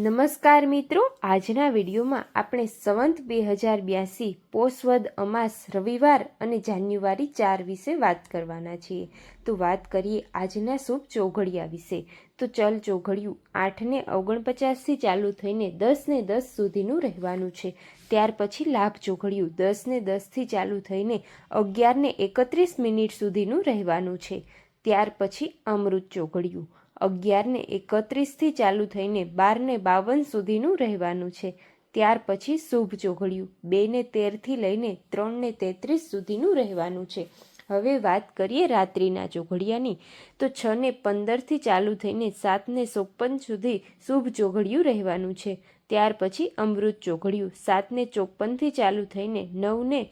નમસ્કાર મિત્રો, આજના વિડીયોમાં આપણે સંવંત બે હજાર બ્યાસી પોષવદ અમાસ રવિવાર અને જાન્યુઆરી ચાર વિશે વાત કરવાના છીએ. તો વાત કરીએ આજના શુભ ચોઘડિયા વિશે. તો ચલ ચોઘડિયું આઠને ઓગણપચાસથી ચાલુ થઈને દસને દસ સુધીનું રહેવાનું છે. ત્યાર પછી લાભ ચોઘડિયું દસને દસથી ચાલુ થઈને અગિયારને એકત્રીસ મિનિટ સુધીનું રહેવાનું છે. ત્યાર પછી અમૃત ચોઘડિયું. અગિયારને એકત્રીસથી ચાલુ થઈને બારને બાવન સુધીનું રહેવાનું છે. ત્યાર પછી શુભ ચોઘડિયું, બેને તેરથી લઈને ત્રણને તેત્રીસ સુધીનું રહેવાનું છે. હવે વાત કરીએ રાત્રિના ચોઘડિયાની, તો છ ને પંદરથી ચાલુ થઈને સાતને ચોપન સુધી શુભ ચોઘડિયું રહેવાનું છે. ત્યાર પછી અમૃત ચોઘડિયું, સાતને ચોપનથી ચાલુ થઈને નવને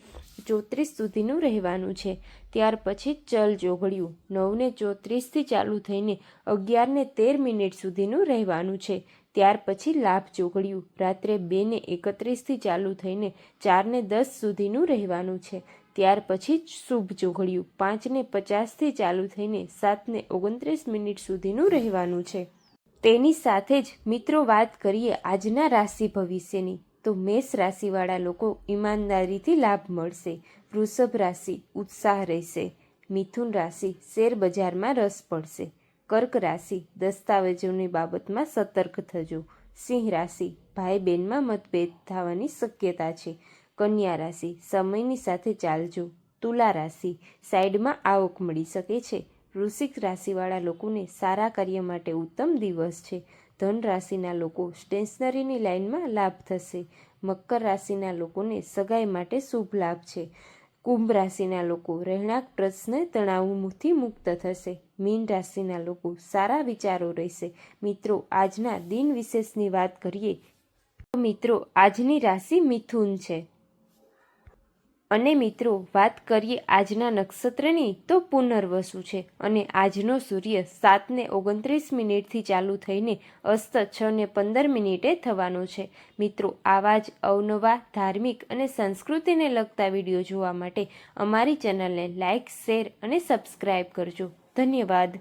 ચોત્રીસ સુધીનું રહેવાનું છે. ત્યાર પછી ચલ ચોઘડિયું. નવને ચોત્રીસથી ચાલુ થઈને અગિયારને તેર મિનિટ સુધીનું રહેવાનું છે. ત્યાર પછી લાભ ચોઘડિયું. રાત્રે બેને એકત્રીસથી ચાલુ થઈને ચારને દસ સુધીનું રહેવાનું છે. ત્યાર પછી શુભ ચોઘડિયું. પાંચને પચાસથી ચાલુ થઈને સાતને ઓગણત્રીસ મિનિટ સુધીનું રહેવાનું છે. તેની સાથે જ મિત્રો વાત કરીએ આજના રાશિ ભવિષ્યની. તો મેષ રાશિવાળા લોકો ઈમાનદારીથી લાભ મળશે. વૃષભ રાશિ ઉત્સાહ રહેશે. મિથુન રાશિ શેર બજારમાં રસ પડશે. કર્ક રાશિ દસ્તાવેજોની બાબતમાં સતર્ક થજો. સિંહ રાશિ ભાઈ બહેનમાં મતભેદ થવાની શક્યતા છે. કન્યા રાશિ સમયની સાથે ચાલજો. તુલા રાશિ સાઈડમાં આવક મળી શકે છે. વૃશ્ચિક રાશિવાળા લોકોને સારા કાર્ય માટે ઉત્તમ દિવસ છે. ધન રાશિના લોકો સ્ટેશનરીની લાઇનમાં લાભ થશે. મકર રાશિના લોકોને સગાઈ માટે શુભ લાભ છે. કુંભ રાશિના લોકો રહેણાંક પ્રશ્ને તણાવથી મુક્ત થશે. મીન રાશિના લોકો સારા વિચારો રહેશે. મિત્રો, આજના દિન વિશેષની વાત કરીએ મિત્રો, આજની રાશિ મિથુન છે. અને મિત્રો, વાત કરીએ આજના નક્ષત્રની, તો પુનર્વસુ છે. અને આજનો સૂર્ય સાતને ઓગણત્રીસ મિનિટથી ચાલુ થઈને અસ્ત છ ને પંદર મિનિટે થવાનો છે. મિત્રો, આવા જ અવનવા ધાર્મિક અને સંસ્કૃતિને લગતા વીડિયો જોવા માટે અમારી ચેનલને લાઇક શેર અને સબસ્ક્રાઈબ કરજો. ધન્યવાદ.